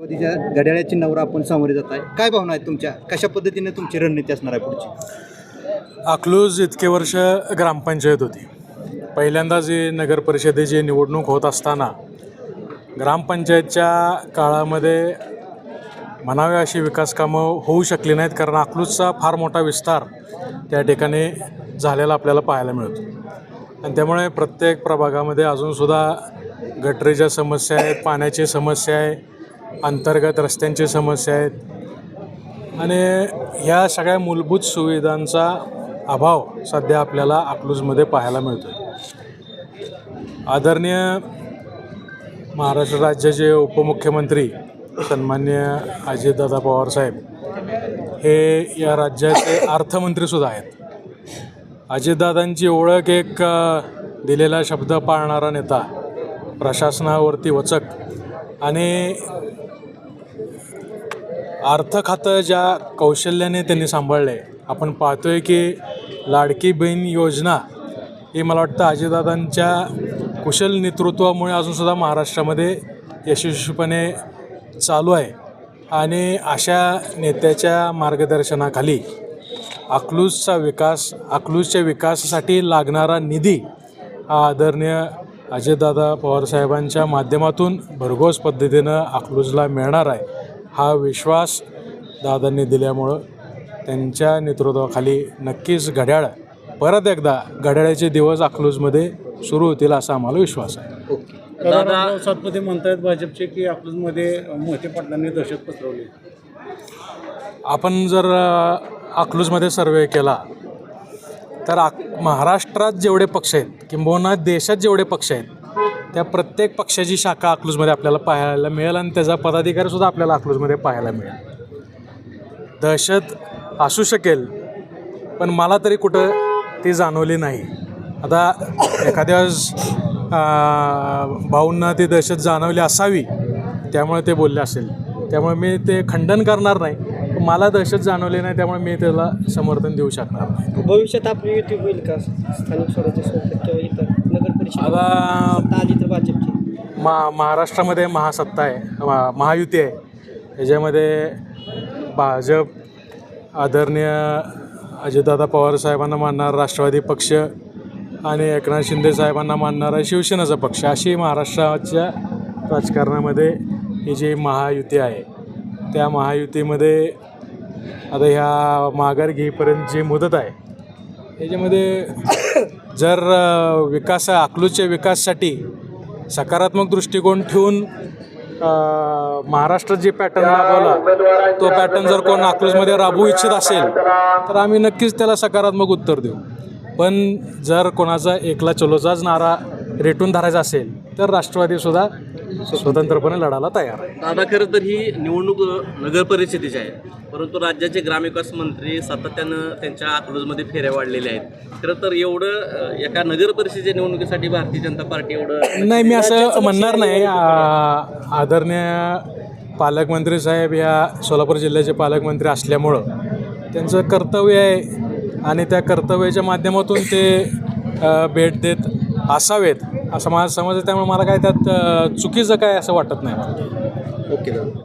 राष्ट्रवादीच्या घड्याळ्याची नवरा आपण सामोरे जात आहे. काय भावना आहेत तुमच्या? कशा पद्धतीने तुमची रणनीती असणार आहे पुढची? अकलूज इतके वर्ष ग्रामपंचायत होती. पहिल्यांदा जे नगर परिषदेची निवडणूक होत असताना ग्रामपंचायतच्या काळामध्ये म्हणावे अशी विकास कामं होऊ शकली नाहीत कारण अकलूजचा फार मोठा विस्तार त्या ठिकाणी झालेला आपल्याला पाहायला मिळतो. आणि त्यामुळे प्रत्येक प्रभागामध्ये अजूनसुद्धा गटरीच्या समस्या आहेत पाण्याची समस्या आहे अंतर्गत रस्त्यांची समस्या आहेत. आणि ह्या सगळ्या मूलभूत सुविधांचा अभाव सध्या आपल्याला अकलूजमध्ये पाहायला मिळतो आदरणीय महाराष्ट्र राज्याचे उपमुख्यमंत्री सन्मान्य अजितदादा पवारसाहेब हे या राज्याचे अर्थमंत्रीसुद्धा आहेत. अजितदादांची ओळख एक दिलेला शब्द पाळणारा नेता प्रशासनावरती वचक आणि अर्थ खातं ज्या कौशल्याने त्यांनी सांभाळलं आहे आपण पाहतोय की लाडकी बहीण योजना ही मला वाटतं अजितदादांच्या कुशल नेतृत्वामुळे अजूनसुद्धा महाराष्ट्रामध्ये यशस्वीपणे चालू आहे. आणि अशा नेत्याच्या मार्गदर्शनाखाली अकलूजचा विकास अकलूजच्या विकासासाठी लागणारा निधी हा आदरणीय अजितदादा पवारसाहेबांच्या माध्यमातून भरघोस पद्धतीनं अकलूजला मिळणार आहे. हा विश्वास दादांनी दिल्यामुळं त्यांच्या नेतृत्वाखाली नक्कीच घड्याळ परत एकदा घड्याळाचे दिवस अकलूजमध्ये सुरू होतील असा आम्हाला विश्वास आहे. दादा सातपती म्हणतायत भाजपचे की अकलूजमध्ये मोहिते पाटलांनी दहशत पसरवली. आपण जर अकलूजमध्ये सर्वे केला तर अक महाराष्ट्रात जेवढे पक्ष आहेत किंबहुना देशात जेवढे पक्ष आहेत त्या प्रत्येक पक्षाची शाखा अकलूजमध्ये आपल्याला पाहायला मिळेल आणि त्याचा पदाधिकारीसुद्धा आपल्याला अकलूजमध्ये पाहायला मिळेल. दहशत असू शकेल पण मला तरी कुठं ती जाणवली नाही. आता एखाद्या भाऊंना ती दहशत जाणवली असावी त्यामुळे ते बोलले असेल. त्यामुळे मी ते खंडन करणार नाही. मला दहशत जाणवली नाही त्यामुळे मी त्याला समर्थन देऊ शकणार नाही. भविष्यात आपली युती होईल का? स्थानिक स्वराज्य संस्थेत किंवा इतर नगर परिषद? आता सत्ता आली तर भाजपची. मा महाराष्ट्रामध्ये महासत्ता आहे मा- महायुती आहे. त्याच्यामध्ये भाजप आदरणीय अजितदादा पवार साहेबांना मानणारा राष्ट्रवादी पक्ष आणि एकनाथ शिंदे साहेबांना मानणारा शिवसेनेचा पक्ष. अशी महाराष्ट्राच्या राजकारणामध्ये ही जी महायुती आहे त्या महायुतीमध्ये आता ह्या माघार घेईपर्यंत जी मुदत आहे त्याच्यामध्ये जर विकास अकलूजच्या विकासासाठी सकारात्मक दृष्टिकोन ठेवून महाराष्ट्रात जे पॅटर्न राबवला तो पॅटर्न जर कोण अकलूजमध्ये राबवू इच्छित असेल तर आम्ही नक्कीच त्याला सकारात्मक उत्तर देऊ. पण जर कोणाचा एकला चलोचाच नारा रेटून धरायचा असेल तर राष्ट्रवादीसुद्धा स्वतंत्रपणे लढायला तयार आहे. दादा खरं तर ही निवडणूक नगर परिषदेची आहे. परंतु राज्याचे ग्रामविकास मंत्री सातत्यानं त्यांच्या अकलूजमध्ये फेऱ्या वाढलेल्या आहेत. खरं तर एवढं एका नगर परिषदेच्या निवडणुकीसाठी भारतीय जनता पार्टी एवढं नाही मी असं म्हणणार नाही. आदरणीय पालकमंत्री साहेब ह्या सोलापूर जिल्ह्याचे पालकमंत्री असल्यामुळं त्यांचं कर्तव्य आहे आणि त्या कर्तव्याच्या माध्यमातून ते भेट देत असावेत. असं माझा समज आहे त्यामुळे मला काय त्यात चुकीचं काय असं वाटत नाही. मला ओके दादा.